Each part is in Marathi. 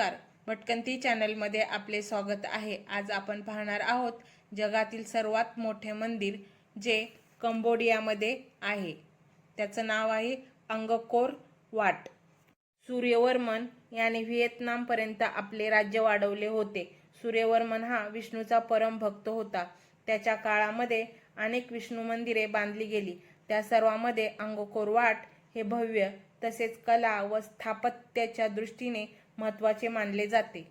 नमस्कार. भटकंती चॅनलमध्ये आपले स्वागत आहे. आज आपण पाहणार आहोत जगातील सर्वात मोठे मंदिर जे कंबोडियामध्ये आहे. त्याचं नाव आहे अंगकोर वाट. सूर्यवर्मन याने व्हिएतनामपर्यंत आपले राज्य वाढवले होते. सूर्यवर्मन हा विष्णूचा परम भक्त होता. त्याच्या काळामध्ये अनेक विष्णू मंदिरे बांधली गेली. त्या सर्वांमध्ये अंगकोर वाट हे भव्य तसेच कला व स्थापत्याच्या दृष्टीने महत्त्वाचे मानले जाते.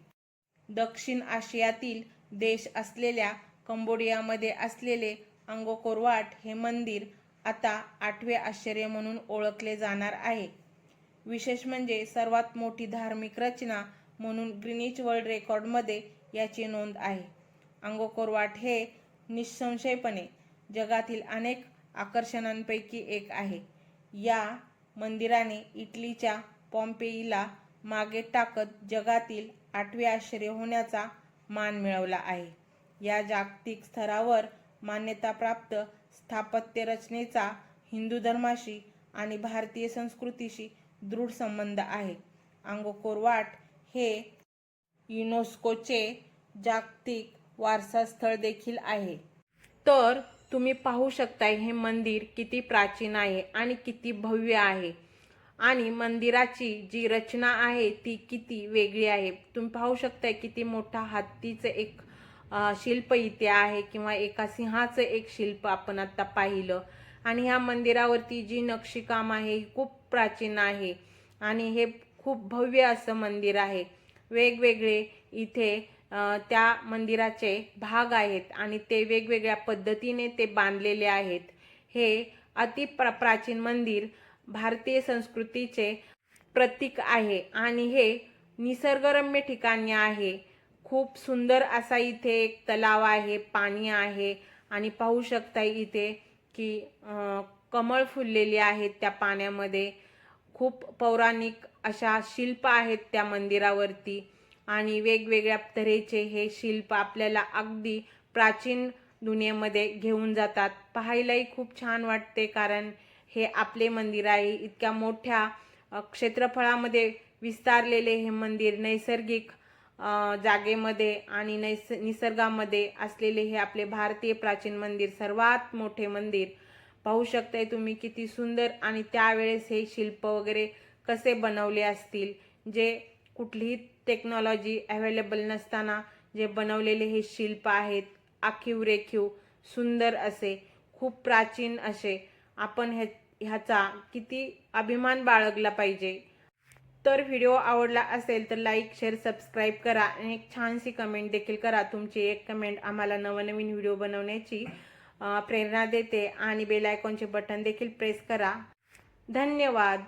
दक्षिण आशियातील देश असलेल्या कंबोडियामध्ये असलेले अंगोकोरवाट हे मंदिर आता आठवे आश्चर्य म्हणून ओळखले जाणार आहे. विशेष म्हणजे सर्वात मोठी धार्मिक रचना म्हणून ग्रीनिच वर्ल्ड रेकॉर्डमध्ये याची नोंद आहे. अंगोकोरवाट हे निःसंशयपणे जगातील अनेक आकर्षणांपैकी एक आहे. या मंदिराने इटलीच्या पॉम्पेईला मागे टाकत जगातील आठवे आश्चर्य होण्याचा मान मिळवला आहे. या जागतिक स्तरावर मान्यताप्राप्त स्थापत्य रचनेचा हिंदू धर्माशी आणि भारतीय संस्कृतीशी दृढ संबंध आहे. आंगोकोरवाट हे युनेस्कोचे जागतिक वारसा स्थळ देखील आहे. तर तुम्ही पाहू शकता हे मंदिर किती प्राचीन आहे आणि किती भव्य आहे. आणि मंदिराची जी रचना आहे ती किती वेगळी आहे. तुम्ही पाहू शकताय किती मोठा हत्तीचं एक शिल्प इथे आहे किंवा एका सिंहाचं एक शिल्प आपण आता पाहिलं. आणि ह्या मंदिरावरती जी नक्षीकाम आहे ही खूप प्राचीन आहे. आणि हे खूप भव्य असं मंदिर आहे. वेगवेगळे इथे त्या मंदिराचे भाग आहेत आणि ते वेगवेगळ्या पद्धतीने ते बांधलेले आहेत. हे अति प्रा प्राचीन मंदिर भारतीय संस्कृतीचे प्रतीक आहे आणि हे निसर्गरम्य ठिकाणी आहे. खूप सुंदर असा इथे एक तलाव आहे पाणी आहे आणि पाहू शकता इथे की कमळ फुललेली आहेत त्या पाण्यामध्ये. खूप पौराणिक अशा शिल्प आहेत त्या मंदिरावरती आणि वेगवेगळ्या तऱ्हेचे हे शिल्प आपल्याला अगदी प्राचीन दुनियेमध्ये घेऊन जातात. पाहायलाही खूप छान वाटते कारण हे आपले मंदिर आहे. इतक्या मोठ्या क्षेत्रफळामध्ये विस्तारलेले हे मंदिर नैसर्गिक जागेमध्ये आणि नैस निसर्गामध्ये असलेले हे आपले भारतीय प्राचीन मंदिर सर्वात मोठे मंदिर. पाहू शकताय तुम्ही किती सुंदर आणि त्यावेळेस हे शिल्प वगैरे कसे बनवले असतील. जे कुठलीही टेक्नॉलॉजी अवेलेबल नसताना जे बनवलेले हे शिल्प आहेत आखीव रेखीव सुंदर असे खूप प्राचीन असे आपण ह्या ह्याचा किती अभिमान बाळगला पाहिजे. तर व्हिडिओ आवडला असेल तर लाईक शेअर सबस्क्राईब करा आणि एक छानशी कमेंट देखील करा. तुमची एक कमेंट आम्हाला नवनवीन व्हिडिओ बनवण्याची प्रेरणा देते आणि बेल आयकॉनचे बटन देखील प्रेस करा. धन्यवाद.